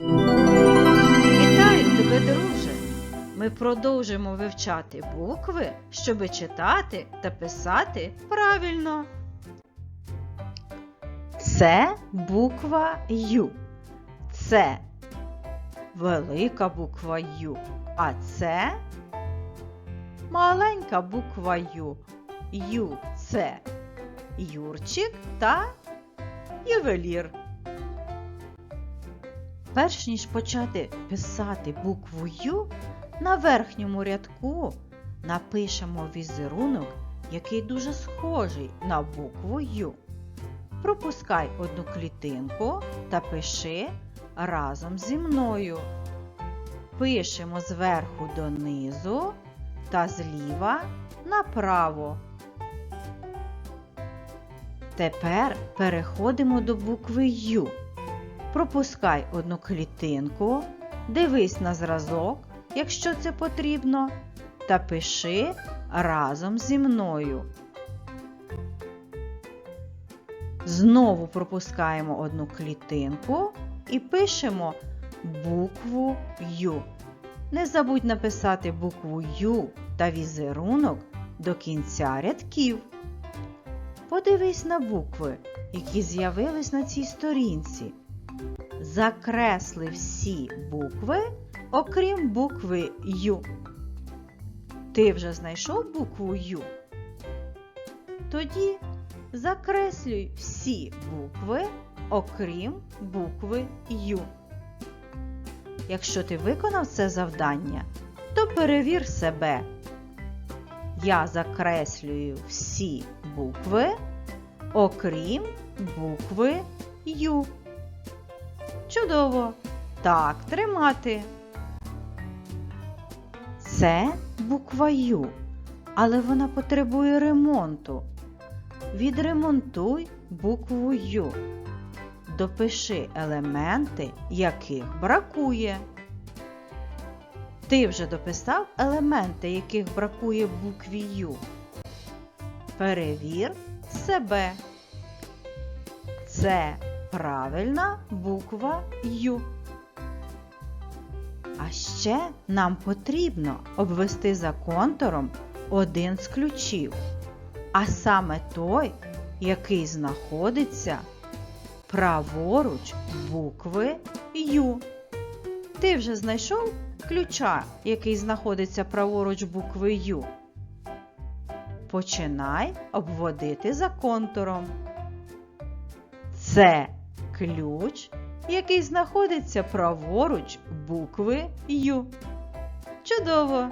Вітаю тебе, друже! Ми продовжимо вивчати букви, щоби читати та писати правильно. Це буква Ю. Це велика буква Ю. А це маленька буква Ю. Ю це Юрчик та ювелір. Перш ніж почати писати букву Ю, на верхньому рядку напишемо візерунок, який дуже схожий на букву Ю. Пропускай одну клітинку та пиши разом зі мною. Пишемо зверху донизу та зліва направо. Тепер переходимо до букви Ю. Пропускай одну клітинку, дивись на зразок, якщо це потрібно, та пиши разом зі мною. Знову пропускаємо одну клітинку і пишемо букву Ю. Не забудь написати букву Ю та візерунок до кінця рядків. Подивись на букви, які з'явились на цій сторінці. Закресли всі букви, окрім букви Ю. Ти вже знайшов букву Ю? Тоді закреслюй всі букви, окрім букви Ю. Якщо ти виконав це завдання, то перевір себе. Я закреслюю всі букви, окрім букви Ю. Чудово! Так тримати. Це буква Ю, але вона потребує ремонту. Відремонтуй букву Ю. Допиши елементи, яких бракує. Ти вже дописав елементи, яких бракує букві Ю. Перевір себе. Це правильна буква Ю. А ще нам потрібно обвести за контуром один з ключів, а саме той, який знаходиться праворуч букви Ю. Ти вже знайшов ключа, який знаходиться праворуч букви Ю. Починай обводити за контуром. Це ключ, який знаходиться праворуч букви Ю. Чудово!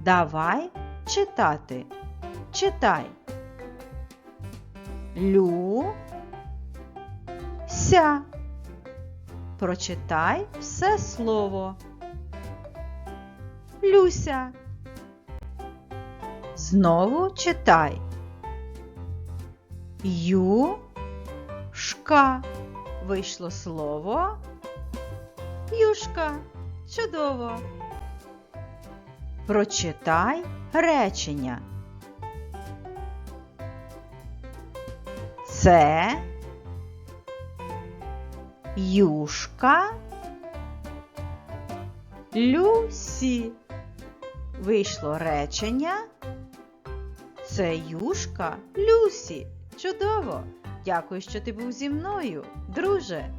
Давай читати. Читай. Лю. Ся. Прочитай все слово. Люся. Знову читай. Ю-шка. Вийшло слово. Юшка. Чудово. Прочитай речення. Це юшка Люсі. Вийшло речення. Це юшка Люсі. Чудово! Дякую, що ти був зі мною, друже.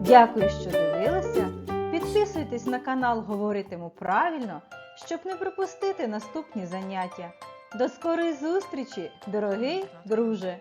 Дякую, що дивилися. Підписуйтесь на канал Говоритиму правильно, щоб не пропустити наступні заняття. До скорої зустрічі, дорогий друже!